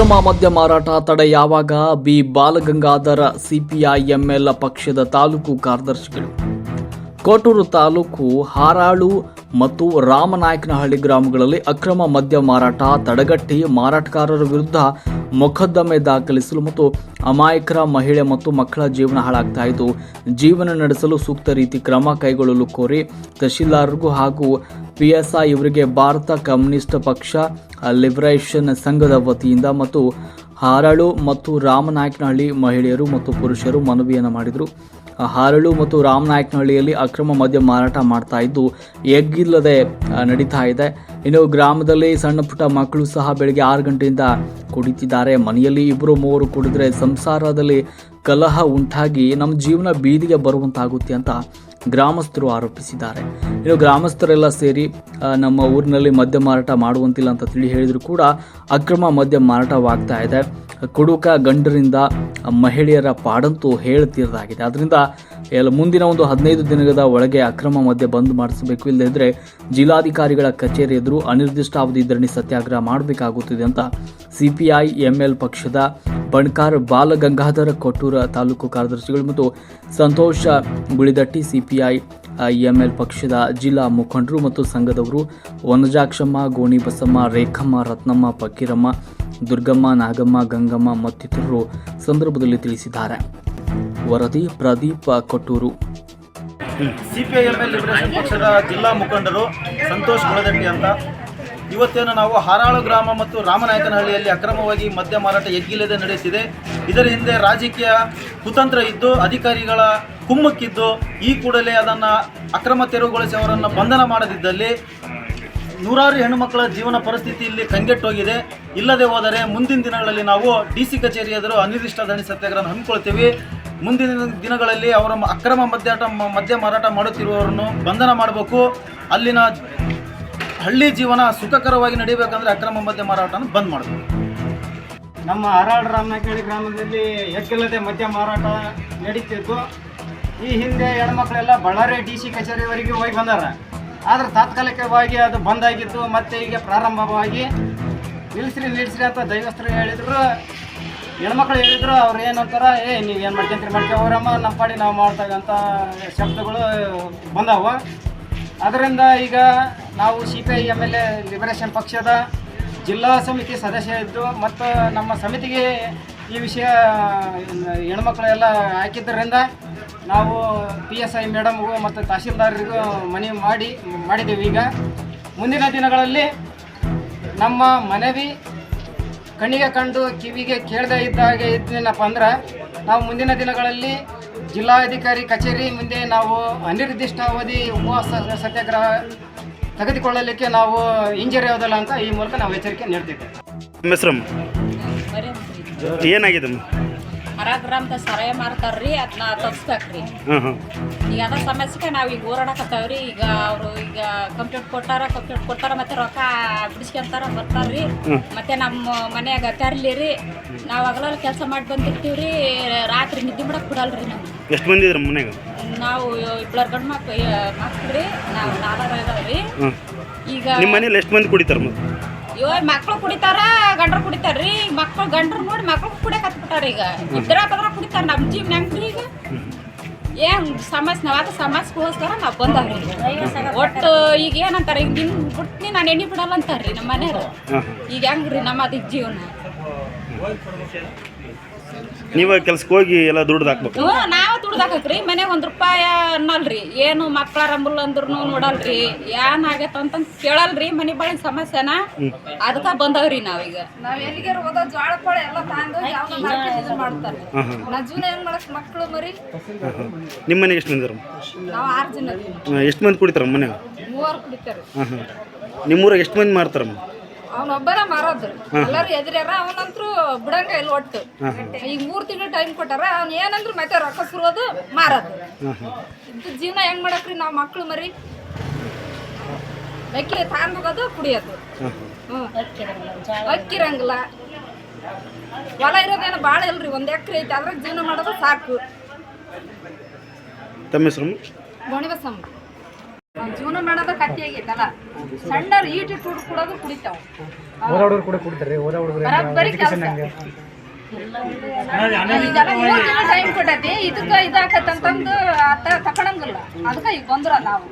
ಅಕ್ರಮ ಮದ್ಯ ಮಾರಾಟ ತಡೆ ಯಾವಾಗ? ಬಿ. ಬಾಲಗಂಗಾಧರ, ಸಿಪಿಐ, ಎಂಎಲ್ ಪಕ್ಷದ ತಾಲೂಕು ಕಾರ್ಯದರ್ಶಿಗಳು. ಕೋಟೂರು ತಾಲೂಕು ಹಾರಾಳು ಮತ್ತು ರಾಮನಾಯಕನಹಳ್ಳಿ ಗ್ರಾಮಗಳಲ್ಲಿ ಅಕ್ರಮ ಮದ್ಯ ಮಾರಾಟ, ತಡೆಗಟ್ಟಿ ಮಾರಾಟಗಾರರ ವಿರುದ್ಧ ಮೊಕದ್ದಮೆ ದಾಖಲಿಸಲು ಮತ್ತು ಅಮಾಯಕರ ಮಹಿಳೆ ಮತ್ತು ಮಕ್ಕಳ ಜೀವನ ಹಾಳಾಗ್ತಾ ಇದ್ದು, ಜೀವನ ನಡೆಸಲು ಸೂಕ್ತ ರೀತಿ ಕ್ರಮ ಕೈಗೊಳ್ಳಲು ಕೋರಿ ತಹಶೀಲ್ದಾರ್ಗೂ ಹಾಗೂ ಪಿಎಸ್ಐ ಇವರಿಗೆ ಭಾರತ ಕಮ್ಯುನಿಸ್ಟ್ ಪಕ್ಷ, ಲಿಬರೇಷನ್ ಸಂಘದ ವತಿಯಿಂದ ಮತ್ತು ಹಾರಳು ಮತ್ತು ರಾಮನಾಯಕನಹಳ್ಳಿ ಮಹಿಳೆಯರು ಮತ್ತು ಪುರುಷರು ಮನವಿಯನ್ನು ಮಾಡಿದರು. ಹಾರಳು ಮತ್ತು ರಾಮನಾಯಕನಹಳ್ಳಿಯಲ್ಲಿ ಅಕ್ರಮ ಮದ್ಯ ಮಾರಾಟ ಮಾಡ್ತಾ ಇದ್ದು, ಎಗ್ಗಿಲ್ಲದೆ ನಡೀತಾ ಇದೆ. ಇನ್ನು ಗ್ರಾಮದಲ್ಲಿ ಸಣ್ಣ ಪುಟ್ಟ ಮಕ್ಕಳು ಸಹ ಬೆಳಗ್ಗೆ ಆರು ಗಂಟೆಯಿಂದ ಕುಡಿತಿದ್ದಾರೆ. ಮನೆಯಲ್ಲಿ ಇಬ್ಬರು ಮೂವರು ಕುಡಿದ್ರೆ ಸಂಸಾರದಲ್ಲಿ ಕಲಹ ಉಂಟಾಗಿ ನಮ್ಮ ಜೀವನ ಬೀದಿಗೆ ಬರುವಂತಾಗುತ್ತೆ ಅಂತ ಗ್ರಾಮಸ್ಥರು ಆರೋಪಿಸಿದ್ದಾರೆ. ಇನ್ನು ಗ್ರಾಮಸ್ಥರೆಲ್ಲ ಸೇರಿ ನಮ್ಮ ಊರಿನಲ್ಲಿ ಮದ್ಯ ಮಾರಾಟ ಮಾಡುವಂತಿಲ್ಲ ಅಂತ ತಿಳಿ ಹೇಳಿದ್ರು ಕೂಡ ಅಕ್ರಮ ಮದ್ಯ ಮಾರಾಟವಾಗ್ತಾ ಇದೆ. ಕುಡುಕ ಗಂಡರಿಂದ ಮಹಿಳೆಯರ ಪಾಡಂತೂ ಹೇಳ್ತೀರದಾಗಿದೆ. ಅದರಿಂದ ಎಲ್ಲ ಮುಂದಿನ ಒಂದು ಹದಿನೈದು ದಿನದ ಒಳಗೆ ಅಕ್ರಮ ಮದ್ಯ ಬಂದ್ ಮಾಡಿಸಬೇಕು. ಇಲ್ಲದಿದ್ದರೆ ಜಿಲ್ಲಾಧಿಕಾರಿಗಳ ಕಚೇರಿ ಎದುರು ಅನಿರ್ದಿಷ್ಟಾವಧಿ ಧರಣಿ ಸತ್ಯಾಗ್ರಹ ಮಾಡಬೇಕಾಗುತ್ತಿದೆ ಅಂತ ಸಿಪಿಐ, ಎಂಎಲ್ ಪಕ್ಷದ ಬಣ್ಕಾರ್ ಬಾಲಗಂಗಾಧರ ಕೊಟ್ಟೂರ ತಾಲೂಕು ಕಾರ್ಯದರ್ಶಿಗಳು ಮತ್ತು ಸಂತೋಷ ಗುಳಿದಟ್ಟಿ ಸಿಪಿಐ ಎಂಎಲ್ ಪಕ್ಷದ ಜಿಲ್ಲಾ ಮುಖಂಡರು ಮತ್ತು ಸಂಘದವರು ವನಜಾಕ್ಷಮ್ಮ ಗೋಣಿ ಬಸಮ್ಮ ರೇಖಮ್ಮ, ರತ್ನಮ್ಮ, ಫಕೀರಮ್ಮ, ದುರ್ಗಮ್ಮ, ನಾಗಮ್ಮ, ಗಂಗಮ್ಮ ಮತ್ತಿತರರು ಸಂದರ್ಭದಲ್ಲಿ ತಿಳಿಸಿದ್ದಾರೆ. ವರದಿ ಪ್ರದೀಪ್ ಕೊಟ್ಟೂರು. ಸಿಪಿಐಎಂಎಲ್ ಲಿಬರೇಷನ್ ಪಕ್ಷದ ಜಿಲ್ಲಾ ಮುಖಂಡರು ಸಂತೋಷ್ ಗುಳದಟ್ಟಿ ಅಂತ. ಇವತ್ತೇನು ನಾವು ಹಾರಾಳು ಗ್ರಾಮ ಮತ್ತು ರಾಮನಾಯಕನಹಳ್ಳಿಯಲ್ಲಿ ಅಕ್ರಮವಾಗಿ ಮದ್ಯ ಮಾರಾಟ ಎಗ್ಗಿಲ್ಲದೆ ನಡೆಯುತ್ತಿದೆ ಇದರ ಹಿಂದೆ ರಾಜಕೀಯ ಕುತಂತ್ರ ಇದ್ದು, ಅಧಿಕಾರಿಗಳ ಕುಮ್ಮಕ್ಕಿದ್ದು, ಈ ಕೂಡಲೇ ಅದನ್ನು ಅಕ್ರಮ ತೆರವುಗೊಳಿಸಿ ಅವರನ್ನು ಬಂಧನ ಮಾಡದಿದ್ದಲ್ಲಿ ನೂರಾರು ಹೆಣ್ಣುಮಕ್ಕಳ ಜೀವನ ಪರಿಸ್ಥಿತಿ ಇಲ್ಲಿ ಕಂಗೆಟ್ಟೋಗಿದೆ. ಇಲ್ಲದೆ ಹೋದರೆ ಮುಂದಿನ ದಿನಗಳಲ್ಲಿ ನಾವು ಡಿ ಸಿ ಕಚೇರಿ ಎದುರು ಅನಿರ್ದಿಷ್ಟ ದಣಿ ಸತ್ಯಾಗ್ರಹ ಹಮ್ಮಿಕೊಳ್ತೀವಿ ಮುಂದಿನ ದಿನಗಳಲ್ಲಿ ಅವರ ಅಕ್ರಮ ಮದ್ಯಾಟ ಮದ್ಯ ಮಾರಾಟ ಮಾಡುತ್ತಿರುವವರನ್ನು ಬಂಧನ ಮಾಡಬೇಕು. ಅಲ್ಲಿನ ಹಳ್ಳಿ ಜೀವನ ಸುಖಕರವಾಗಿ ನಡೀಬೇಕಂದ್ರೆ ಅಕ್ರಮ ಮದ್ಯ ಮಾರಾಟನ ಬಂದ್ ಮಾಡಬೇಕು. ನಮ್ಮ ಹರಾಳ್ ರಾಮನಕೇಳಿ ಗ್ರಾಮದಲ್ಲಿ ಎಕ್ಕಿಲ್ಲದೆ ಮದ್ಯ ಮಾರಾಟ ನಡೀತಿತ್ತು ಈ ಹಿಂದೆ ಹೆಣ್ಮಕ್ಳೆಲ್ಲ ಬಳ್ಳಾರಿ ಡಿ ಸಿ ಕಚೇರಿವರೆಗೆ ಹೋಗಿ ಬಂದಾರ. ಆದ್ರೆ ತಾತ್ಕಾಲಿಕವಾಗಿ ಅದು ಬಂದಾಗಿತ್ತು ಮತ್ತೆ ಈಗ ಪ್ರಾರಂಭವಾಗಿ. ನಿಲ್ಲಿಸ್ರಿ ನಿಲ್ಲಿಸ್ರಿ ಅಂತ ದೈವಸ್ಥರು ಹೇಳಿದ್ರು. ಹೆಣ್ಮಕ್ಳು ಹೇಳಿದ್ರು, ಅವ್ರು ಏನಂತಾರ ಏ, ನೀವು ಏನು ಮಾಡ್ಕೊಂತೀರಿ ಮಾಡ್ಕೊವ್ರಮ್ಮ ನಮ್ಮ ಪಾಡಿ ನಾವು ಮಾಡ್ತೇವೆ ಅಂತ ಶಬ್ದಗಳು ಬಂದಾವ. ಅದರಿಂದ ಈಗ ನಾವು C P I, M L A, liberation ಪಕ್ಷದ ಜಿಲ್ಲಾ ಸಮಿತಿ ಸದಸ್ಯ ಇದ್ದು ಮತ್ತು ನಮ್ಮ ಸಮಿತಿಗೆ ಈ ವಿಷಯ, ಹೆಣ್ಮಕ್ಳೆಲ್ಲ ಹಾಕಿದ್ದರಿಂದ ನಾವು ಪಿ ಎಸ್ ಐ ಮೇಡಮ್ಗೂ ಮತ್ತು ತಹಶೀಲ್ದಾರರಿಗೂ ಮನವಿ ಮಾಡಿ ಮಾಡಿದ್ದೀವಿ ಈಗ ಮುಂದಿನ ದಿನಗಳಲ್ಲಿ ನಮ್ಮ ಮನವಿ ಕಣ್ಣಿಗೆ ಕಂಡು ಕಿವಿಗೆ ಕೇಳದೇ ಇದ್ದಾಗೆ ಇದ್ದೇನಪ್ಪ ಅಂದ್ರೆ, ನಾವು ಮುಂದಿನ ದಿನಗಳಲ್ಲಿ ಜಿಲ್ಲಾಧಿಕಾರಿ ಕಚೇರಿ ಮುಂದೆ ನಾವು ಅನಿರ್ದಿಷ್ಟಾವಧಿ ಉಪವಾಸ ಸತ್ಯಾಗ್ರಹ ತೆಗೆದುಕೊಳ್ಳಲಿಕ್ಕೆ ನಾವು ಇಂಜರಿ ಆಗೋದಿಲ್ಲ ಅಂತ ಈ ಮೂಲಕ ನಾವು ಎಚ್ಚರಿಕೆ ನೀಡ್ತಿದ್ದೇವೆ. ಮಿಸ್ರಮ್ ಏನಾಗಿದೆ ಗ್ರಾಮದ ಸರಾಯ ಮಾರ್ತಾರ್ರಿ ಅದನ್ನ ತಗ್ಸ್ಬೇಕ್ರಿ ಈಗ ಅದ ಸಮಸ್ಯೆಗೆ ನಾವು ಈಗ ಓಡಾಡಕತ್ತಾವ್ರಿ ಈಗ ಅವರು ಈಗ ಕಂಪ್ಲೇಂಟ್ ಕೊಟ್ಟಾರ ಕಂಪ್ಲೇಂಟ್ ಕೊಟ್ಟಾರ ಮತ್ತೆ ರೊಕ್ಕ ಬಿಡಿಸ್ಕೊಂತಾರ ಬರ್ತಾರ್ರಿ. ಮತ್ತೆ ನಮ್ಮ ಮನ್ಯಾಗ ತರ್ಲಿರಿ ನಾವು ಹಗಲಲ್ಲಿ ಕೆಲಸ ಮಾಡಿ ಬಂದಿರ್ತೀವ್ರಿ ರಾತ್ರಿ ನಿದ್ದೆ ಮಾಡಕ್ ಬಿಡಲ್ರಿ ನಾವು ಎಷ್ಟು ಬಂದಿದ್ರು ಮನ್ಯಾಗ? ನಾವು ಇಬ್ಬರ ಗಂಡು ಮಕ್ಳು ಮಕ್ಳ್ರಿ ನಾವು ಈಗ ನಿಮ್ಮ ಮನೇಲಿ ಎಷ್ಟು ಮಂದಿ ಕುಡಿತಾರೆ ಮತ್ತೆ? ಇವ ಮಕ್ಳು ಕುಡಿತಾರ ಗಂಡ್ರು ಕುಡಿತಾರ್ರಿ. ಈಗ ಮಕ್ಳು ಗಂಡ್ರು ನೋಡಿ ಮಕ್ಳು ಕುಡಿಯಕ್ ಹತ್ಬಿಟ್ಟಾರ ಈಗ. ಇದ್ರ ಪದ್ರ ಕುಡಿತಾರ ನಮ್ಮ ಜೀವ ಹೆಂಗ್ರಿ ಈಗ? ಏನ್ ಸಮಸ್ಯೆ ನಾವ್ ಸಮಸ್ ಸಮಸ್ಯೆಗೋಸ್ಕರ ನಾವ್ ಬಂದವ್ರಿ. ಒಟ್ಟು ಈಗ ಏನಂತಾರ ಈಗ ನಿನ್ ಬಿಟ್ನಿ ನಾನು ಎಣ್ಣೆ ಬಿಡಲ್ಲ ಅಂತಾರ್ರಿ ನಮ್ಮ ಮನೆಯವ್ರು. ಈಗ ಹೆಂಗ್ರಿ ನಮ್ಮ ಅದಕ್ಕೆ ಜೀವನ? ನೀವು ಕೆಲ್ಸಕ್ಕೆ ಹೋಗಿ ಎಲ್ಲ ದುಡ್ಡು ಹಾಕ್ಬೇಕು. ಹ್ಞೂ ನಾವು ದುಡ್ದಾಕಕ್ರಿ ಮನೆಗೆ ಒಂದ್ ರೂಪಾಯಿ ಅನ್ನಲ್ರಿ. ಏನು ಮಕ್ಳ ರಂಬಲ್ ಅಂದ್ರೂ ನೋಡಲ್ರಿ. ಏನ್ ಆಗೈತ ಅಂತ ಕೇಳಲ್ರಿ ಮನೆ ಬಾಳಿನ ಸಮಸ್ಯೆನ? ಅದಕ್ಕ ಬಂದವ್ರಿ ನಾವೀಗ ನಾವ್ ಎಲ್ಲಿಗಾರ ಹೋದ ಜೋಳ ಪಳ ಎಲ್ಲ ತಗೊಂಡು ಯಾವ್ದೋ ಮಾರ್ಕೆಟ್ ಇದು ಮಾಡ್ತಾರೆ. ನಾ ಜೀವನ ಮಾಡಕ್ ಮಕ್ಳು ಮರಿ? ನಿಮ್ಮ ಮನೆಗೆ ಎಷ್ಟು ಮಂದಿ ನಾವು ನಾವ್ ಆರ್ ಜನ. ಎಷ್ಟು ಮಂದಿ ಕುಡಿತಾರ ಮನೆ ಮೂವರು ಕುಡಿತಾರೆ ಹಾಂ ಹಾಂ ನಿಮ್ಮೂರಾಗ ಎಷ್ಟು ಮಂದಿ ಮಾರ್ತಾರಮ್ಮ ಅವನೊಬ್ಬನ ಮಾರೋದು ಎಲ್ಲರೂ ಎದುರ್ಯಾರ ಅವನಂತೂ ಬಿಡಂಗ ಇಲ್ಲ ಒಟ್ಟು. ಈಗ ಮೂರು ತಿಂಗಳು ಟೈಮ್ ಕೊಟ್ಟಾರ ಅವ್ನ ಏನಂದ್ರು ಮತ್ತೆ ರೊಕ್ಕ ಸುರೋದು ಮಾರೋದು. ಹಾಂ ಹಾಂ ಇದು ಜೀವನ ಹೆಂಗ್ ಮಾಡಕ್ರಿ ನಾವು ಮಕ್ಳು ಮರಿ? ಅಕ್ಕಿ ತಾಂದೋಗೋದು ಕುಡಿಯೋದು. ಹಾಂ ಹ್ಮ್. ಅಕ್ಕಿರಂಗಿಲ್ಲ ಹೊಲ ಇರೋದೇನು ಭಾಳ ಇಲ್ರಿ ಒಂದ್ ಎಕರೆ ಐತಿ ಅದ್ರಾಗ ಜೀವನ ಮಾಡೋದು ಸಾಕು. ತಮ್ಮ ಹೆಸರು ಗೋಣಿಬಸಮ್ಮ. ಜೀವನ ಮಾಡೋದ ಆಗೈತಲ್ಲ? ಈಟಿ ಕುಡೋದು ಕುಡಿತಾವ. ಓದಾಡೋರು ಕೂಡ ಕೊಡ್ತಾರೆ ಓದಾಡೋರು ಬರೀ ಕೆಲಸ. ಇದೆಲ್ಲ ಮೂರ್ ತಿಂಗಳು ಟೈಮ್ ಕೊಟ್ಟೈತಿ ಇದಕ್ಕ ಇದಾಕತ್ತಂತಂದು ಆತ ತಕೊಳಂಗಿಲ್ಲ ಅದಕ್ಕ ಈಗ ಬಂದ್ರ ನಾವು.